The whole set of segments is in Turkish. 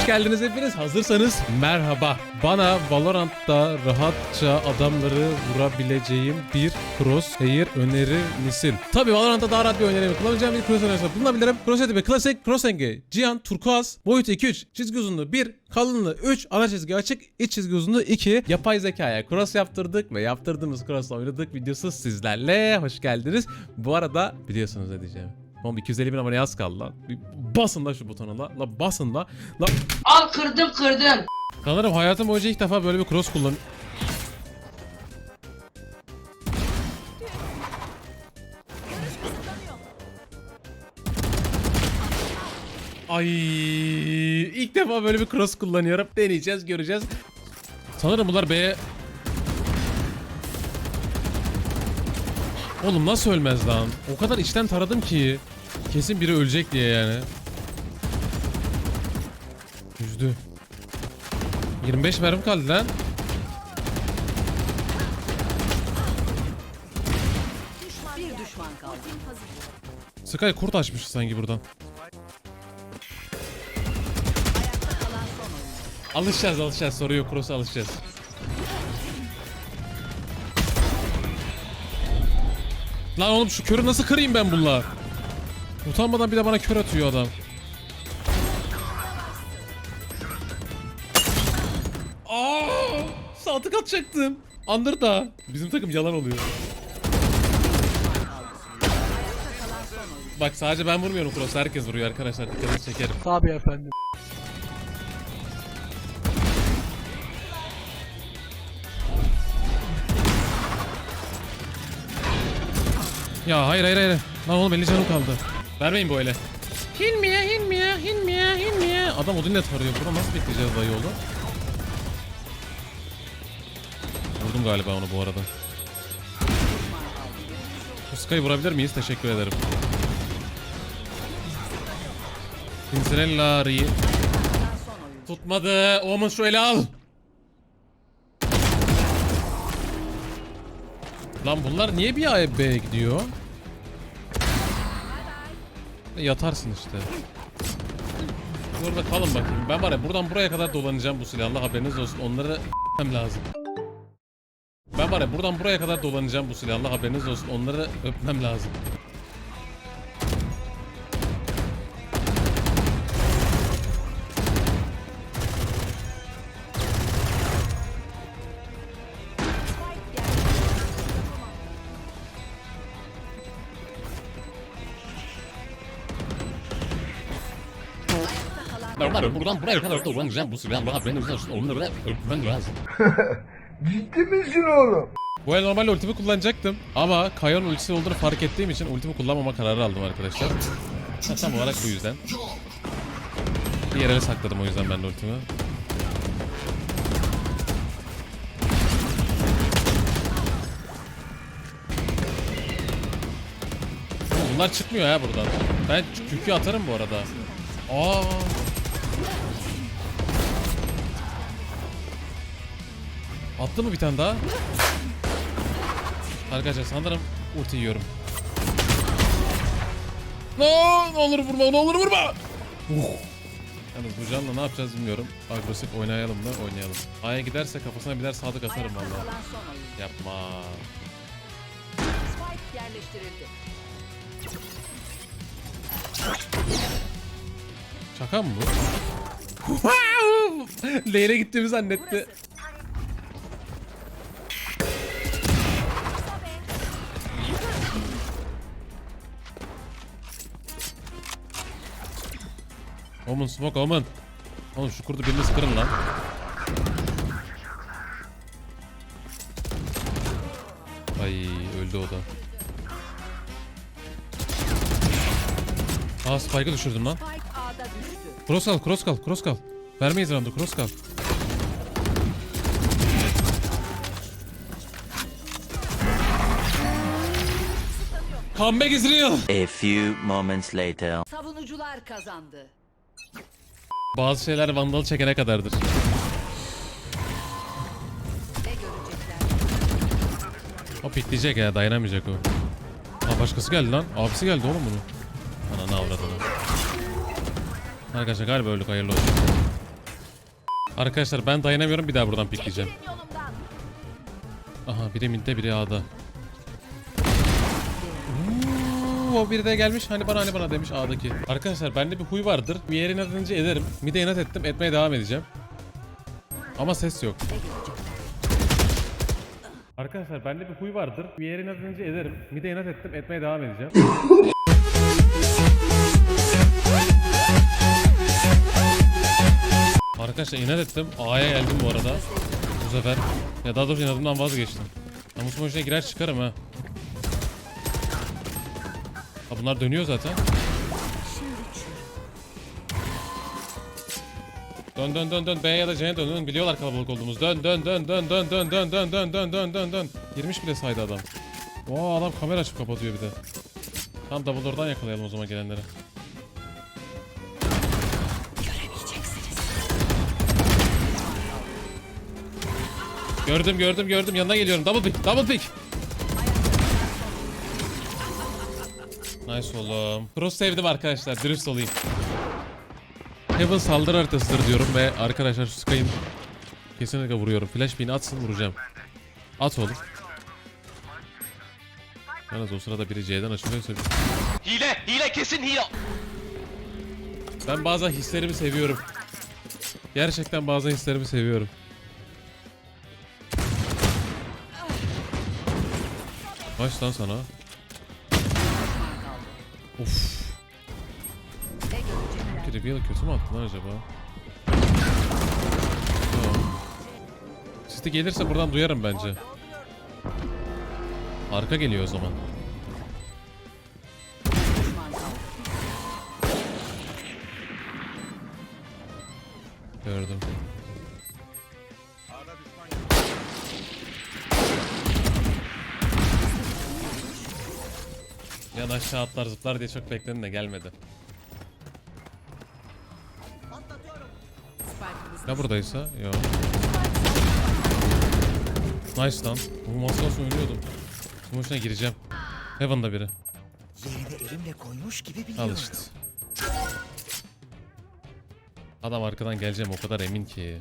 Hoş geldiniz hepiniz. Hazırsanız merhaba. Bana Valorant'ta rahatça adamları vurabileceğim bir crosshair önerir misin? Tabii Valorant'ta daha rahat bir oynayabilirim. Kullanacağım bir crosshair önerisi bulunabilirim. Crosshair tipi klasik, crosshair, Cihan, turkuaz, boyutu 2-3, çizgi uzunluğu 1, kalınlığı 3, ana çizgi açık, iç çizgi uzunluğu 2. Yapay zekaya cross yaptırdık ve yaptırdığımız cross'la oynadık videosu sizlerle. Hoş geldiniz. Bu arada biliyorsunuz ne diyeceğim. Oğlum 250 bin aboneye az kaldı lan. Bir basın la şu butona la. La basın la. La Al kırdım kırdım. Sanırım hayatım boyunca ilk defa böyle bir cross kullan... Ay ilk defa böyle bir cross kullanıyorum. Deneyeceğiz, göreceğiz. Sanırım bunlar B'ye... Oğlum nasıl ölmez lan? O kadar içten taradım ki. Kesin biri ölecek diye yani. Üzdü. 25 mermi kaldı lan. Bir düşman kaldı. Sky kurt açmış sanki buradan. Alışacağız alışacağız soru yok cross'a alışacağız. Lan oğlum şu körü nasıl kırayım ben bununla? Utanmadan bir de bana kör atıyor adam. Aa, saatlik atacaktım. Under'da. Bizim takım yalan oluyor. Bak sadece ben vurmuyorum cross herkes vuruyor arkadaşlar dikkatinizi çekerim. Tabii efendim. Ya hayır hayır hayır. Lan oğlum 50 canım kaldı. Vermeyin bu ele. Hilmiye hilmiye hilmiye hilmiye. Adam odinle tarıyor. Burada nasıl bekleyeceğiz dayı yolu? Vurdum galiba onu bu arada. Bu Sky'ı vurabilir miyiz? Teşekkür ederim. Cinderella'yı Tutmadı. Omen şu ele al. Lan bunlar niye bir A'ya B'ye gidiyor? Yatarsın işte. Burada kalın bakayım. Ben var ya buradan buraya kadar dolanacağım bu silahla haberiniz olsun. Onları öpmem lazım. Ben var ya buradan buraya kadar dolanacağım bu silahla haberiniz olsun. Onları öpmem lazım. Ya buradan buraya kadar dolanacağım bu silahla haberiniz olsun. Onları öpmem lazım. Ciddi misin oğlum? Bu el normal ultimi kullanacaktım ama Kayon ultisi olduğunu fark ettiğim için ultimi kullanmama kararı aldım arkadaşlar. Ha, tam olarak bu yüzden. Bir yere sakladım o yüzden ben de ultimi. Bunlar çıkmıyor ya buradan. Ben kükü atarım bu arada. Aa. Attı mı bir tane daha? Arkadaşlar sanırım ulti yiyorum. No, ne olur vurma, ne olur vurma. Uh. Yalnız bu canla ne yapacağız bilmiyorum. Agresif oynayalım mı? Oynayalım. A'ya giderse kafasına birer sadık atarım oyun. Yapma. Spike yerleştirildi. Şaka mı bu? Lane'e gittiğimi zannetti. Omen smoke omen. Oğlum şu kurdu birini sıkırın lan. Ay öldü o da. Aa spike'ı düşürdüm lan. Cross kal, cross kal, cross kal. Vermeyiz roundu, cross kal. Comeback is real. A few moments later. Savunucular kazandı. Bazı şeyler vandal çekene kadardır. Ne? O pikleyecek ya, dayanamayacak o. Aa başkası geldi lan. Abisi geldi oğlum bunun. Ananı avradını. Arkadaşlar galiba öldük hayırlı olsun. Arkadaşlar ben dayanamıyorum bir daha buradan pikleyeceğim. Aha biri midde biri A'da. O biri de gelmiş hani bana hani bana demiş A'daki. Arkadaşlar bende bir huy vardır. Bir yere inat edince ederim. Mide inat ettim etmeye devam edeceğim. Ama ses yok. Arkadaşlar bende bir huy vardır. Bir yere inat edince ederim. Mide inat ettim etmeye devam edeceğim. Arkadaşlar inat ettim. A'ya geldim bu arada. Bu sefer. Ya daha doğrusu inadımdan vazgeçtim. Namusum hoşuna girer çıkarım ha. Ha bunlar dönüyor zaten. Dön dön dön dön B ya da C'ye dön biliyorlar kalabalık olduğumuz. Dön dön dön dön dön dön dön dön dön dön dön dön dön Girmiş bile saydı adam. Oo adam kamera açıp kapatıyor bir de. Tam double door'dan yakalayalım o zaman gelenleri. Gördüm gördüm gördüm yanına geliyorum. Double pick double pick. Nice oğlum. Cross sevdim arkadaşlar dürüst olayım. Heaven saldırı haritasıdır diyorum ve arkadaşlar şu Sky'ın kesinlikle vuruyorum. Flash bean'i atsın vuracağım. At oğlum. Yalnız o sırada biri C'den açılıyorsa Hile, hile kesin hile. Ben bazen hislerimi seviyorum. Gerçekten bazen hislerimi seviyorum. Baş lan sana. Of. Görecekler? Bir kötü mü attın lan acaba? City gelirse buradan duyarım bence. Arka geliyor o zaman. Gördüm. Yan aşağı atlar zıplar diye çok bekledim de gelmedi. Ya buradaysa? Yok. Nice lan. Bu masa nasıl oynuyordum. Hoşuna gireceğim. Heaven'da biri. Yerine elimle koymuş gibi Al biliyorum. işte. Adam arkadan geleceğim o kadar emin ki.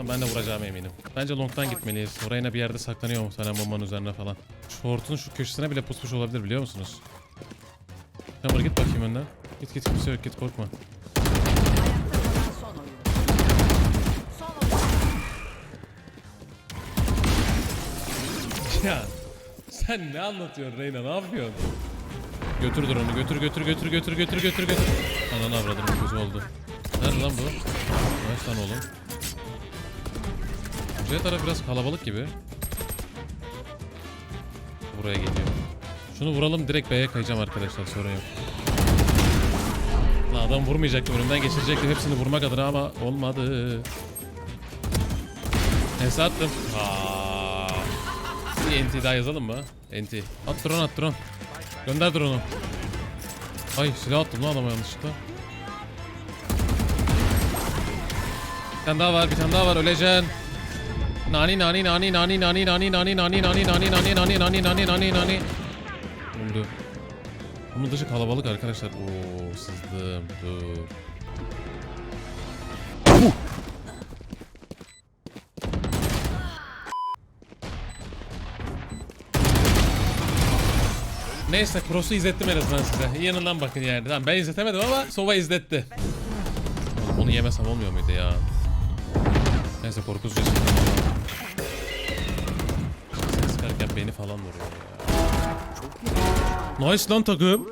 Tamam ben de vuracağım eminim. Bence long'dan gitmeliyiz. Oraya bir yerde saklanıyor muhtemelen bombanın üzerine falan. Short'un şu köşesine bile pusmuş olabilir biliyor musunuz? Hammer git bakayım önden. Git git kimse yok git korkma. Ya sen ne anlatıyorsun Reyna ne yapıyorsun? Götür drone'u götür götür götür götür götür götür götür. Ananı avradım gözüm oldu. Nerede lan bu? Kaç lan oğlum? Buraya taraf biraz kalabalık gibi. Buraya geliyor. Şunu vuralım direkt B'ye kayacağım arkadaşlar sorun yok. Adam vurmayacaktı önümden geçirecektim hepsini vurmak adına ama olmadı. Neyse attım. Aa. NT daha yazalım mı? NT. At drone at drone. Gönder drone'u. Ay silah attım lan adama yanlışlıkla. Bir tane daha var bir tane daha var öleceksin. Nani nani nani nani nani nani nani nani nani nani nani nani nani nani nani nani. Öldü. Bunun dışı kalabalık arkadaşlar. Oo sızdım. Dur. Neyse Cross'u izlettim en azından size. Yanından bakın yani. Tamam ben izletemedim ama Sova izletti. Oğlum onu yemesem olmuyor muydu ya? Neyse korkusuzca beni falan vuruyor ya. Nice lan takım.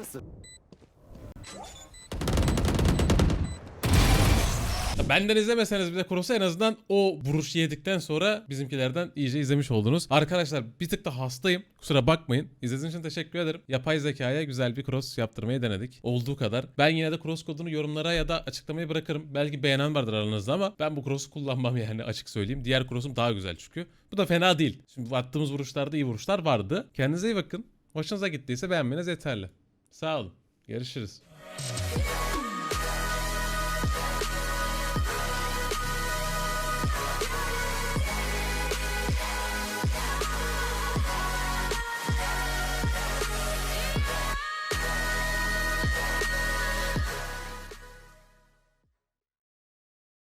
Benden izlemeseniz bile Cross'u en azından o vuruşu yedikten sonra bizimkilerden iyice izlemiş oldunuz. Arkadaşlar bir tık da hastayım. Kusura bakmayın. İzlediğiniz için teşekkür ederim. Yapay zekaya güzel bir cross yaptırmayı denedik. Olduğu kadar. Ben yine de cross kodunu yorumlara ya da açıklamaya bırakırım. Belki beğenen vardır aranızda ama ben bu cross'u kullanmam yani açık söyleyeyim. Diğer cross'um daha güzel çünkü. Bu da fena değil. Şimdi attığımız vuruşlarda iyi vuruşlar vardı. Kendinize iyi bakın. Hoşunuza gittiyse beğenmeniz yeterli. Sağ olun. Görüşürüz.